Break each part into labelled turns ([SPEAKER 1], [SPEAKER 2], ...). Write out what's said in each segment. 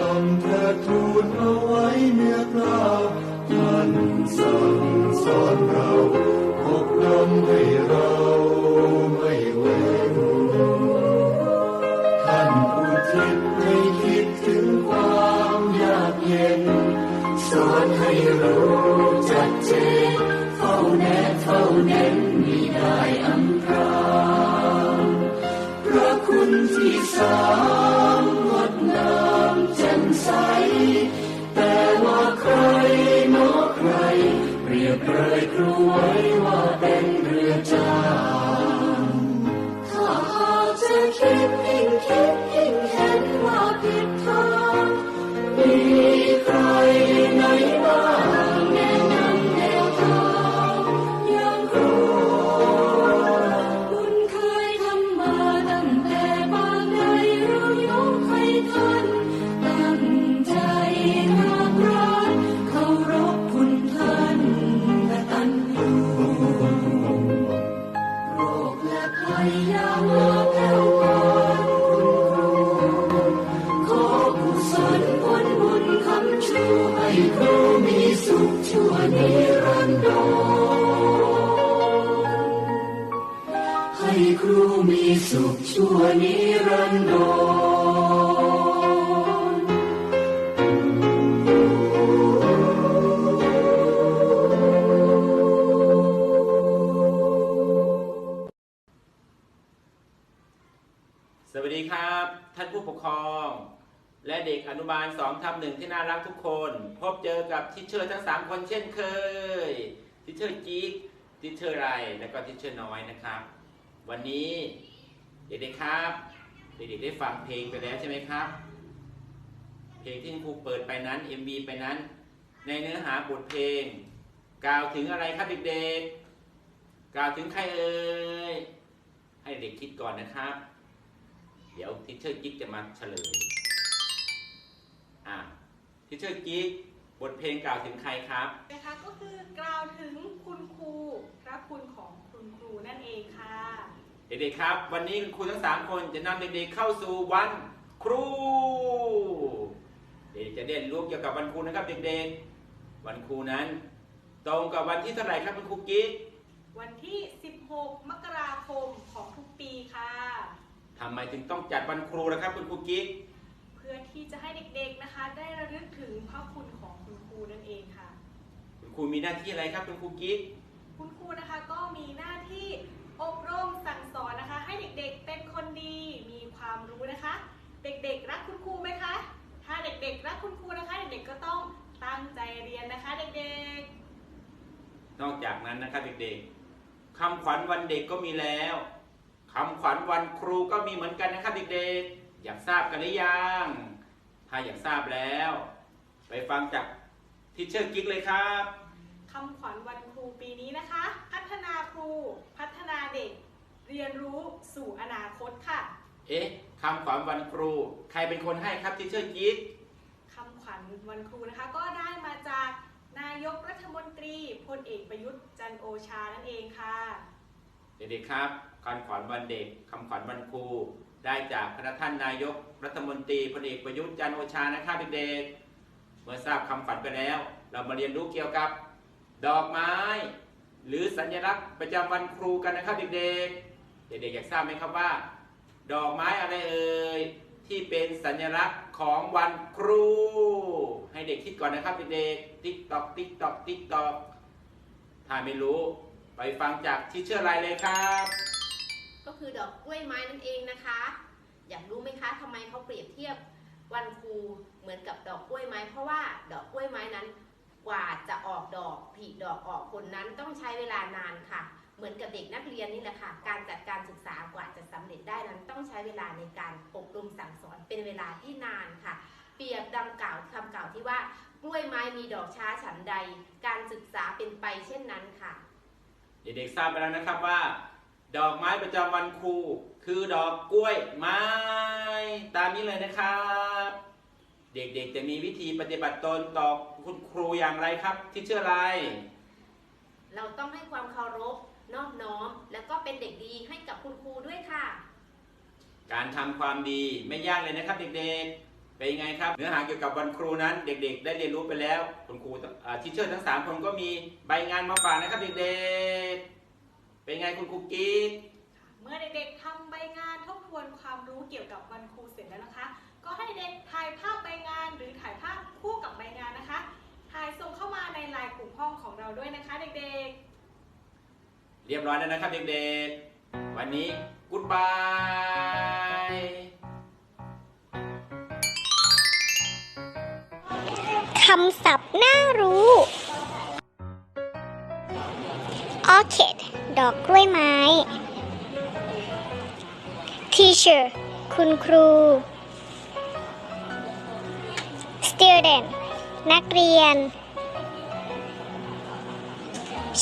[SPEAKER 1] ต้องเธอทูลเอาไว้เนื้อกล้าท่านสั่งสอนเราปบดมให้เราไม่เว้นท่านผู้ทิศให้คิดถึงความยากเย็น สอนให้รู้จัดเจนเฝ้าแน่เฝ้าเน้นมีได้อำพรางพระคุณที่สา ร สุขชั่วนิรันดร
[SPEAKER 2] สวัสดีครับ ท่านผู้ปกครอง และเด็กอนุบาล2ทับหนึ่งที่น่ารักทุกคน พบเจอกับทิเชอร์ทั้ง 3 คนเช่นเคยทิเชอร์จิ๊กทิเชอร์ไรและก็ทิเชอร์น้อยนะครับ วันนี้ เด็กๆครับ เด็กๆได้ฟังเพลงไปแล้วใช่ไหมครับ เพลงที่ครูเปิดไปนั้น MV ไปนั้น ในเนื้อหาบทเพลง กล่าวถึงอะไรครับเด็กๆ กล่าวถึงใครเอ่ย ให้เด็กคิดก่อนนะครับ เดี๋ยวทิเชอร์กิ๊กจะมาเฉลย อ่าทิเชอร์กิ๊กบทเพลงกล่าวถึงใครครับ
[SPEAKER 3] นะคะก็คือกล่าวถึงคุณครูพระคุณของคุณครูนั่นเองค่ะ
[SPEAKER 2] เด็กๆครับ วันนี้คุณครูทั้งสามคนจะนำเด็กๆเข้าสู่วันครู เด็กๆจะเรียนรู้เกี่ยวกับวันครูนะครับเด็กๆ วันครูนั้น ตรงกับวันที่เท่าไหร่ครับคุณครูกิ๊ก
[SPEAKER 3] วันที่ 16 มกราคมของทุกปีค่ะ
[SPEAKER 2] ทำไมถึงต้องจัดวันครูนะครับคุณครูกิ๊ก
[SPEAKER 3] เพื่อที่จะให้เด็กๆนะคะ ได้ระลึกถึงพระคุณของคุณครูนั่นเองค่ะ
[SPEAKER 2] คุณครูมีหน้าที่อะไรครับคุณครูกิ๊ก
[SPEAKER 3] คุณครูนะคะก็มีหน้าที่อบรมสั่งสอนนะคะ ให้เด็กๆเป็นคนดีมีความรู้นะคะ เด็กๆ รักคุณครูไหมคะ ถ้าเด็กๆ รักคุณครูนะคะ เด็กๆ ก็ต้องตั้งใจเรียนนะคะ เด็กๆ
[SPEAKER 2] นอกจากนั้นนะครับเด็กๆคำขวัญวันเด็กก็มีแล้วคำขวัญวันครูก็มีเหมือนกันนะครับเด็กๆ อยากทราบกันหรือยัง ถ้าอยากทราบแล้ว ไปฟังจากทิเชอร์กิ๊กเลยครับ
[SPEAKER 3] คำขวัญวันครูปีนี้นะคะ พัฒนาครู พัฒนาเด็ก เรียนรู้สู่อนาคตค่ะ
[SPEAKER 2] เอ๊ะคำขวัญวันครู ใครเป็นคนให้ครับทิเชอร์กิ๊ก
[SPEAKER 3] คำขวัญวันครูนะคะ ก็ได้มาจากนายกรัฐมนตรีพลเอกประยุทธ์จันทร์โอชานั่นเองค่ะ
[SPEAKER 2] เด็กๆครับคำขวัญวันเด็กคำขวัญวันครู ได้จากพระท่านนายกรัฐมนตรีพลเอกประยุทธ์จันทร์โอชานะครับเด็กๆเมื่อทราบคำขวัญไปแล้ว เรามาเรียนรู้เกี่ยวกับ ดอกไม้ หรือสัญลักษณ์ประจำวันครูกันนะครับเด็กๆเด็กๆอยากทราบไหมครับว่า ดอกไม้อะไรเอ่ยที่เป็นสัญลักษณ์ของวันครู ให้เด็กคิดก่อนนะครับเด็กๆติ๊กตอกติ๊กตอกติ๊กตอกถ้าไม่รู้ไปฟังจากทิเชอร์ไลน์เลยครับ
[SPEAKER 4] ก็คือดอกกล้วยไม้นั่นเองนะคะ อยากรู้ไหมคะทำไมเขาเปรียบเทียบวันครูเหมือนกับดอกกล้วยไม้เพราะว่าดอกกล้วยไม้นั้นกว่าจะออกดอกผลิดอกออกผลนั้นต้องใช้เวลานานค่ะ เหมือนกับเด็กนักเรียนนี่แหละค่ะ การจัดการศึกษากว่าจะสำเร็จได้นั้นต้องใช้เวลาในการอบรมสั่งสอนเป็นเวลาที่นานค่ะ เปรียบดังกล่าวคำกล่าวที่ว่ากล้วยไม้มีดอกช้าฉันใด การศึกษาเป็นไปเช่นนั้นค่ะ
[SPEAKER 2] เด็กๆทราบไปแล้วนะครับว่า ดอกไม้ประจำวันครูคือดอกกล้วยไม้ ตามนี้เลยนะครับ เด็กๆจะมีวิธีปฏิบัติตนต่อคุณครูอย่างไรครับที่เชื่ออะไร
[SPEAKER 4] เราต้องให้ความเคารพ นอบน้อม แล้วก็เป็นเด็กดีให้กับคุณครูด้วยค่ะ
[SPEAKER 2] การทำความดีไม่ยากเลยนะครับ เด็กๆ เป็นยังไงครับ เนื้อหาเกี่ยวกับวันครูนั้น เด็ก ๆ ได้เรียนรู้ไปแล้ว คุณครูทิเชอร์ทั้งสามคนก็มีใบงานมาฝากนะครับ เด็กๆ เป็นไงคุณครูกิ๊ก
[SPEAKER 3] เมื่อเด็กๆทำใบงานทบทวนความรู้เกี่ยวกับวันครูเสร็จแล้วนะคะ ก็ให้เด็กถ่ายภาพใบงานหรือถ่ายภาพคู่กับใบงานนะคะ ถ่ายส่งเข้ามาในไลน์กลุ่มห้องของเราด้วยนะคะ เด็กๆ
[SPEAKER 2] เรียบร้อยแล้วนะครับเด็กๆ วันนี้กุ๊ดบาย
[SPEAKER 5] คำศัพท์น่ารู้ ออคิดดอกกล้วยไม้ teacher คุณครู student นักเรียน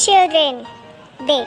[SPEAKER 5] children เด็ก